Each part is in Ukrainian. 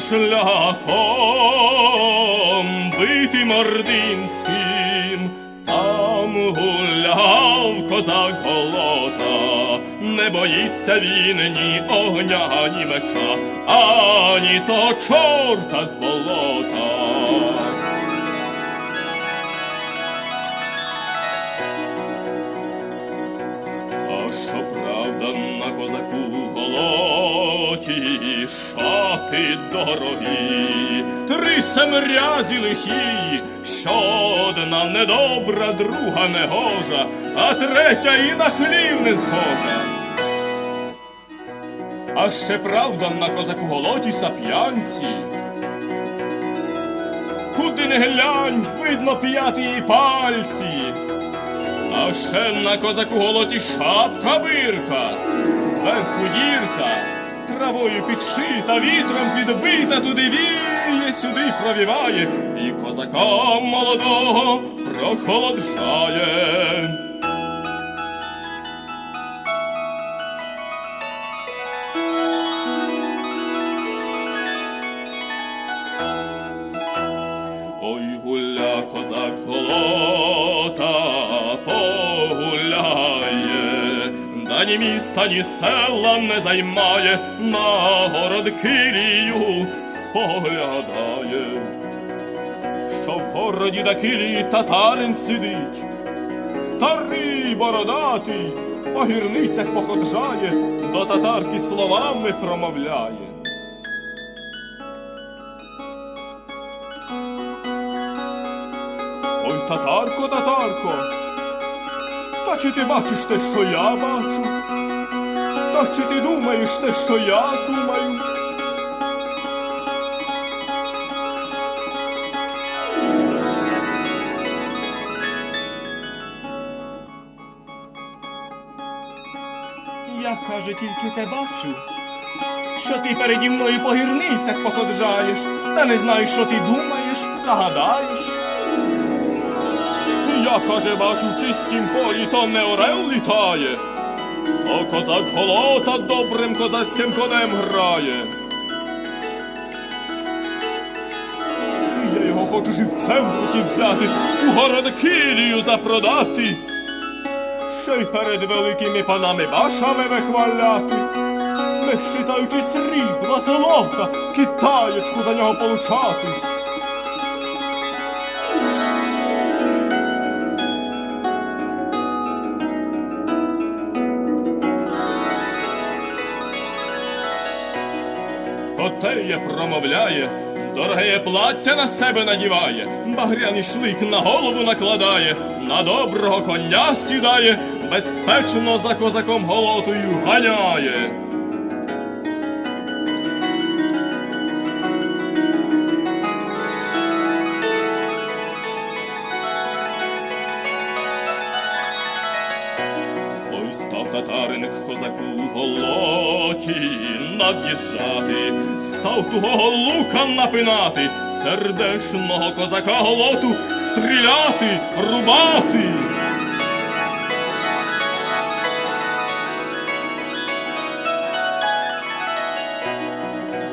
шляхом битим ординським, там гуляв козак голота, не боїться він ні огня, ні меча, ані то чорта з болота. Голоті, шати дорогі, три семрязі лихі, що одна недобра, друга негожа, а третя і на хлів не згожа. А ще правда на козаку голоті сап'янці. Куди не глянь, видно п'яті її пальці. А ще на козаку голоті шапка бирка, зверху дірка, травою підшита, вітром підбита, туди віє, сюди провіває, і козака молодого прохолоджає. Да ні міста, ні села не займає, на город килію споглядає, що в городі на килії татарин сидить, старий бородатий, по гірницях походжає, до татарки словами промовляє. Ой, татарко, татарко, та чи ти бачиш те, що я бачу? Та чи ти думаєш те, що я думаю? Я, каже, тільки те бачу, що ти переді мною по гірницях походжаєш, та не знаю, що ти думаєш та гадаєш. Я, каже, бачу, в чистім полі то не орел літає, а козак голота добрим козацьким конем грає. Я його хочу живцем в руки взяти, у город Кілію запродати, ще й перед великими панами башами вихваляти, не щитаючи срібла, золота, китаєчку за нього получати. Котеє промовляє, дороге плаття на себе надіває, багряний шлик на голову накладає, на доброго коня сідає, безпечно за козаком голотою ганяє. Татарин козаку голоті над'їжджати, став тугого лука напинати, сердешного козака голоту стріляти, рубати.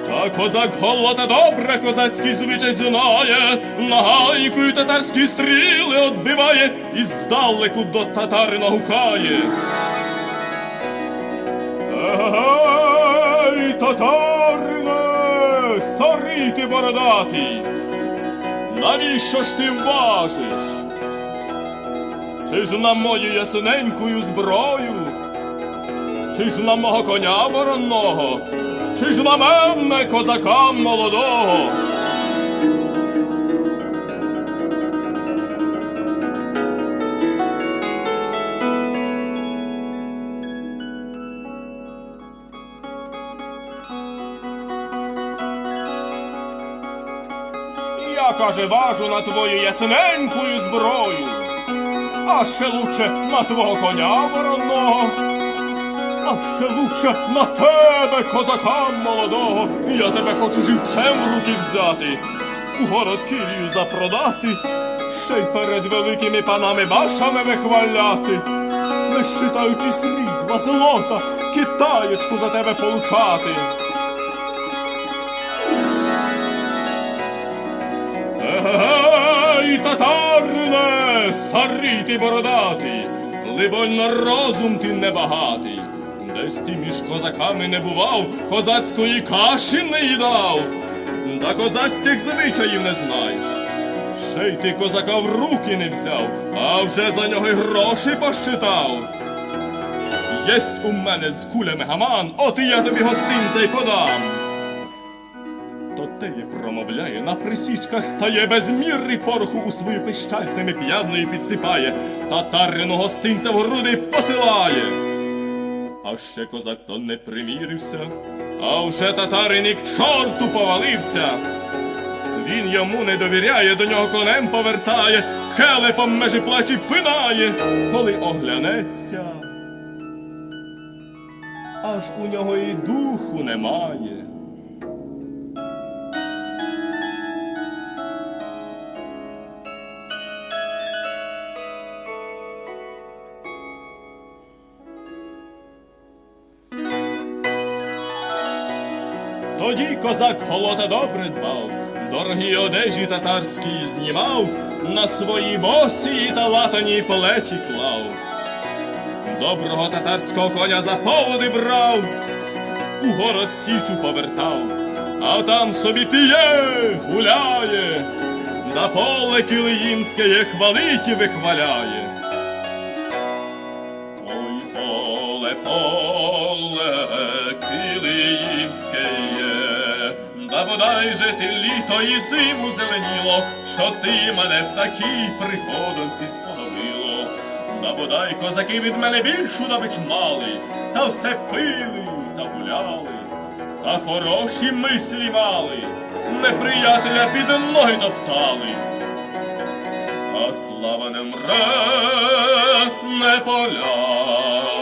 Та козак голота добре козацький звичай знає, нагайкою татарські стріли отбиває і здалеку до татарина гукає. Ей, татарине, старий ти бородатий, навіщо ж ти важиш? Чи ж на мою ясненькою зброю? Чи ж на мого коня воронного? Чи ж на мене козака молодого? Я, каже, важу на твою ясненькую зброю, а ще лучше на твого коня воронного. А ще лучше на тебе, козака молодого, я тебе хочу живцем в руки взяти, у город Київ запродати, ще й перед великими панами башами вихваляти, не щитаючи срібла, золота, китаєчку за тебе получати. Татарине, старий ти бородатий, либонь на розум ти небагатий. Десь ти між козаками не бував, козацької каші не їдав, та козацьких звичаїв не знаєш. Ще й ти козака в руки не взяв, а вже за нього й гроші пощитав. Єсть у мене з кулями гаман, от і я тобі гостинця й подам. Теє промовляє, на присічках стає без міри пороху у свою пищальцями п'ядної підсипає, татарину гостинця в груди посилає. А ще козак то не примірився, а вже татарин і к чорту повалився. Він йому не довіряє, до нього конем повертає, келепом межі плачі пинає, коли оглянеться. Аж у нього і духу немає. Тоді козак голота добре дбав, дорогі одежі татарські знімав, на свої босі та латані плечі клав. Доброго татарського коня за поводи брав, у город січу повертав, а там собі п'є, гуляє, на поле килиїмське хвалить і вихваляє. Да бодай же ти літо і зиму зеленіло, що ти мене в такій приходонці сподобило. Да бодай козаки від мене більшу добич мали, та все пили та гуляли, та хороші мислі мали, неприятеля під ноги топтали. А слава не мре, не поля,